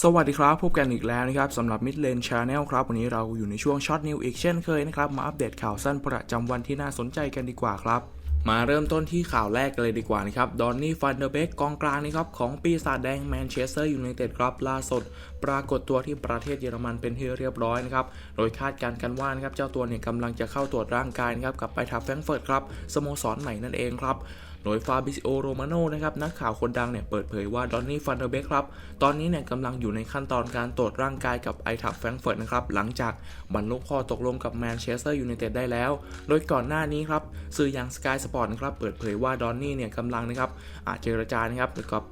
สวัสดีครับพบกันอีกแล้วนะครับสำหรับ Mid Lane Channel ครับ วันนี้เราอยู่ในช่วงช็อตนิวอีกเช่นเคยนะครับ มาอัปเดตข่าวสั้นประจำวันที่น่าสนใจกันดีกว่าครับ มาเริ่มต้นที่ข่าวแรกกันเลยดีกว่านะครับดอนนี่ฟันเดอร์เบกกองกลางนะครับของปีศาจแดงแมนเชสเตอร์ยูไนเต็ดครับล่าสุด ปรากฏตัวที่ประเทศเยอรมันเป็นที่เรียบร้อยนะครับโดยคาดการณ์กันว่านะครับเจ้าตัวเนี่ยกำลังจะเข้าตรวจร่างกายนะครับกับไปทับแฟรงเฟิร์ตครับสโมสรใหม่นั่นเองครับ โดยฟาบิซิโอโรมาโนนะครับนักข่าวคนดังเนี่ยเปิดเผยว่าดอนนี่ฟันเดอร์เบกครับตอนนี้เนี่ยกำลังอยู่ในขั้นตอนการตรวจร่างกายกับไอทับแฟรงเฟิร์ตนะครับหลังจากบรรลุข้อตกลงกับแมนเชสเตอร์ยูไนเต็ดได้แล้ว โดยก่อนหน้านี้ครับสื่ออย่างสกายสปอร์ตนะครับเปิดเผยว่าดอนนี่เนี่ยกำลังนะครับอาเจรจานะครับกับ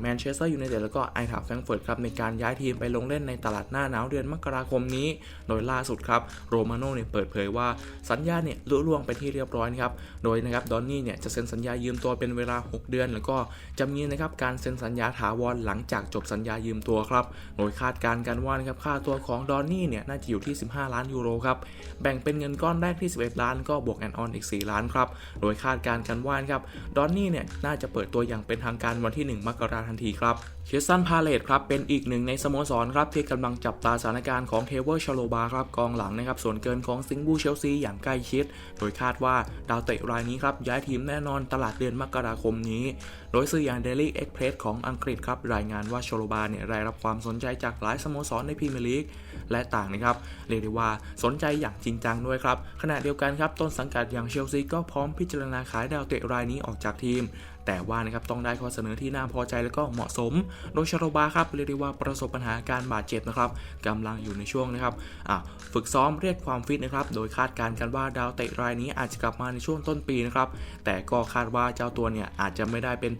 แมนเชสเตอร์ยูไนเต็ดแล้วก็ไอทับแฟรงเฟิร์ตครับในการย้ายทีมไปลงเล่นในตลาดหน้าหนาวเดือนมกราคมนี้ โดยล่าสุดครับโรมาโน่เนี่ยเปิดเผยว่าสัญญาเนี่ยลุล่วงไปที่เรียบร้อยนะครับโดยนะครับดอนนี่เนี่ยจะเซ็นสัญญายืมตัวเป็นเวลา 6 เดือน แล้วก็จะมีนะครับการเซ็นสัญญาถาวรหลังจากจบสัญญายืมตัวครับโดยคาดการณ์กันว่านะครับค่าตัวของดอนนี่เนี่ยน่าจะอยู่ที่ 15 ล้านยูโรครับแบ่งเป็นเงินก้อนแรกที่ 11 ล้าน ก็บวกแอนออนอีก 4 ล้านครับโดยคาดการณ์กันว่านครับดอนนี่เนี่ยน่าจะเปิดตัวอย่างเป็นทางการวันที่ 1 มกราคมทันทีครับเชสซันพาเลตครับเป็นอีกหนึ่งในสโมสรครับที่กำลังจับตาสถานการณ์ของเทเวอร์ชโลบาครับกองหลังนะครับส่วนเกินของซิงบูเชลซีอย่างใกล้ชิด โดยคาดว่าดาวเตะรายนี้ครับย้ายทีมแน่นอนตลาดเดือนมกราคมนี้ โดยสื่ออย่าง Daily Express ของอังกฤษครับรายงานว่าโชโลบาเนี่ยได้รับความสนใจจากหลายสโมสรในพรีเมียร์ลีกและต่างนะครับเรียกได้ว่าสนใจอย่างจริงจังด้วยครับขณะเดียวกันครับต้นสังกัดอย่างเชลซีก็พร้อมพิจารณาขายดาวเตะรายนี้ออกจากทีมแต่ว่านะครับต้องได้ข้อเสนอที่น่าพอใจและก็เหมาะสม โดยชาโรบาครับเรียกได้ว่าประสบปัญหาการบาดเจ็บนะครับกำลังอยู่ในช่วงนะครับฝึกซ้อมเรียกความฟิตนะครับโดยคาดการณ์กันว่าดาวเตะรายนี้อาจจะกลับมาในช่วงต้นปีนะครับแต่ก็คาดว่าเจ้าตัวเนี่ยอาจจะไม่ได้เป็น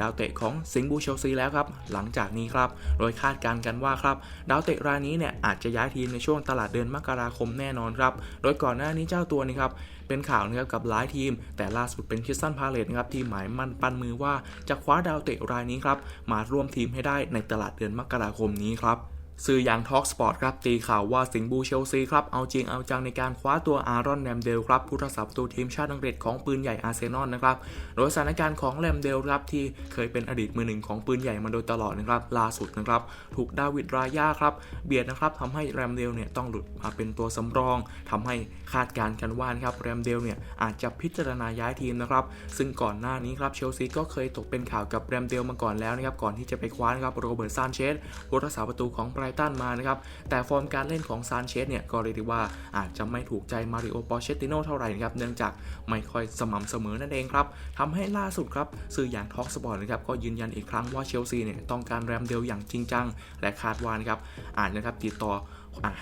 ดาวเตะของสิงห์บูเชลซีแล้วครับ หลังจากนี้ครับ โดยคาดการณ์กันว่าครับ ดาวเตะรายนี้เนี่ยอาจจะย้ายทีมในช่วงตลาดเดือนมกราคมแน่นอนครับ โดยก่อนหน้านี้เจ้าตัวนี่ครับเป็นข่าวนะครับกับหลายทีม แต่ล่าสุดเป็นคิสตันพาเลตนะครับที่หมายมั่นปั้นมือว่าจะคว้าดาวเตะรายนี้ครับมาร่วมทีมให้ได้ในตลาดเดือนมกราคมนี้ครับ สื่ออย่าง Talk Sport ครับ ตีข่าวว่าสิงบูเชลซีครับ เอาจริงเอาจังในการคว้าตัวอารอนแรมเดลครับ ผู้รักษาประตูทีมชาติอังกฤษของปืนใหญ่อาร์เซนอลนะครับ โดยสถานการณ์ของแรมเดลครับที่เคยเป็นอดีตมือหนึ่งของปืนใหญ่มาโดยตลอดนะครับ ล่าสุดนะครับ ถูกดาวิดรายาครับเบียดนะครับทำให้แรมเดลเนี่ยต้องหลุดมาเป็นตัวสำรองทำให้คาดการณ์กันว่านะครับแรมเดลเนี่ยอาจจะพิจารณาย้ายทีมนะครับ ซึ่งก่อนหน้านี้ครับเชลซีก็เคยตกเป็นข่าวกับแรมเดลมาก่อนแล้วนะครับก่อนที่จะไปคว้านะครับโรเบิร์ตซานเชสผู้รักษาประตูของไรตันมานะครับ แต่ฟอร์มการเล่นของซานเชสเนี่ยก็เรียกได้ว่าอาจจะไม่ถูกใจมาริโอ ปอเชติโนเท่าไหร่นะครับ เนื่องจากไม่ค่อยสม่ำเสมอนั่นเองครับทำให้ล่าสุดครับสื่ออย่างท็อกสปอร์ตนะครับก็ยืนยันอีกครั้งว่าเชลซีเนี่ยต้องการแรมเดลอย่างจริงจัง และคาดว่านะครับอาจนะครับติดต่อ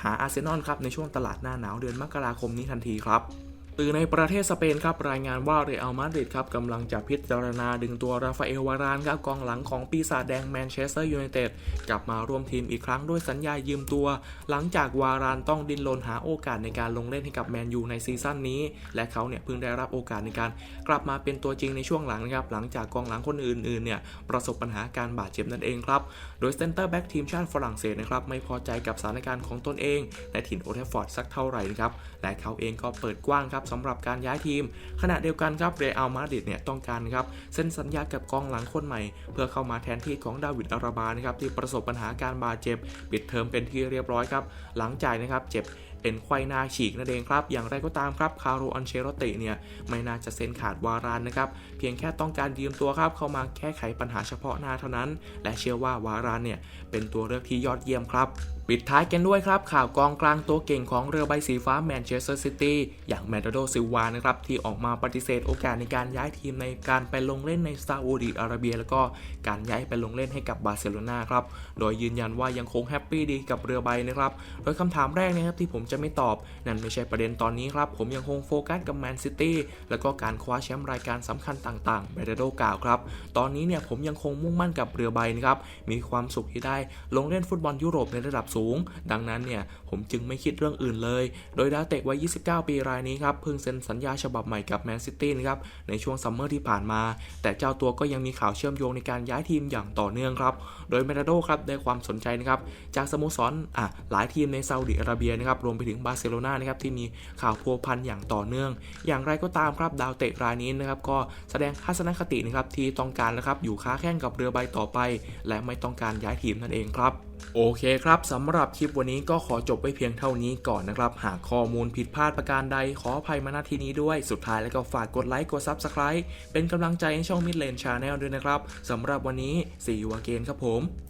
หาอาร์เซนอลครับในช่วงตลาดหน้าหนาวเดือนมกราคมนี้ทันทีครับ ตื่นในประเทศสเปนครับรายงานว่าเรอัลมาดริดครับกำลังจะพิจารณาดึงตัวราฟาเอลวารานครับกองหลังของปีศาจแดงแมนเชสเตอร์ยูไนเต็ดกลับมาร่วมทีมอีกครั้งด้วยสัญญายืมตัว หลังจากวารานต้องดิ้นรนหาโอกาสในการลงเล่นให้กับแมนยูในซีซั่นนี้ และเขาเนี่ยเพิ่งได้รับโอกาสในการกลับมาเป็นตัวจริงในช่วงหลังนะครับหลังจากกองหลังคนอื่นๆเนี่ยประสบปัญหาการบาดเจ็บนั่นเองครับโดยเซนเตอร์แบ็กทีมชาติฝรั่งเศสนะครับไม่พอใจกับสถานการณ์ของตนเอง ในถิ่นโอเทฟฟอร์ดสักเท่าไหร่นะครับและเขาเองก็เปิดกว้างครับสำหรับการย้ายทีม ขณะเดียวกันครับเรอัลมาดริดเนี่ยต้องการครับเซ็นสัญญากับกองหลังคนใหม่ เพื่อเข้ามาแทนที่ของดาวิดอาราบานะครับที่ประสบปัญหาการบาดเจ็บปิดเทอมเป็นที่เรียบร้อยครับหลังจากนะครับเจ็บ เอ็นไขว้หน้าฉีกนั่นเองครับ อย่างไรก็ตามครับคาร์โรอันเชโรติเนี่ยไม่น่าจะเซ็นขาดวารานนะครับ เพียงแค่ต้องการยืมตัวครับเข้ามาแก้ไขปัญหาเฉพาะหน้าเท่านั้น และเชื่อว่าวารานเนี่ยเป็นตัวเลือกที่ยอดเยี่ยมครับปิดท้ายกันด้วยครับข่าวกองกลางตัวเก่งของเรือใบสีฟ้าแมนเชสเตอร์ซิตี้อย่างแมดโดซิวานะครับที่ออกมาปฏิเสธโอกาสในการย้ายทีมในการไปลงเล่นในซาอุดิอาระเบีย แล้วก็การย้ายไปลงเล่นให้กับบาร์เซโลนาครับโดยยืนยันว่ายังคงแฮปปี้ดีกับเรือใบนะครับ โดยคำถามแรกนะครับที่ผมจะไม่ตอบ นั่นไม่ใช่ประเด็นตอนนี้ครับ ผมยังคงโฟกัสกับแมนซิตี้แล้วก็การคว้าแชมป์รายการสำคัญต่างๆแมดโดกล่าวครับ ตอนนี้เนี่ยผมยังคงมุ่งมั่นกับเรือใบนะครับ มีความสุขที่ได้ลงเล่นฟุตบอลยุโรปในระดับสูง ดังนั้นเนี่ยผมจึงไม่คิดเรื่องอื่นเลย โดยดาวเตะวัย 29 ปีรายนี้ครับเพิ่งเซ็นสัญญาฉบับใหม่กับแมนซิตี้นะครับในช่วงซัมเมอร์ที่ผ่านมา แต่เจ้าตัวก็ยังมีข่าวเชื่อมโยงในการย้ายทีมอย่างต่อเนื่องครับ โดยเมรโดครับได้ความสนใจนะครับจากสโมสรอะหลายทีมในซาอุดิอาระเบียนะครับรวมไปถึงบาร์เซโลนานะครับที่มีข่าวพัวพันอย่างต่อเนื่อง อย่างไรก็ตามครับดาวเตะรายนี้นะครับก็แสดงทัศนคตินะครับที่ต้องการนะครับอยู่ค้าแข่งกับเรือใบต่อไป และไม่ต้องการย้ายทีมนั่นเองครับโอเคครับสำหรับคลิปวันนี้ก็ขอจบไว้เพียงเท่านี้ก่อนนะครับ หากข้อมูลผิดพลาดประการใดขออภัยมาณที่นี้ด้วยสุดท้ายแล้วก็ฝากกดไลค์กด Subscribe เป็นกำลังใจให้ช่อง Mid Lane Channel ด้วยนะครับสำหรับวันนี้ see you again ครับผม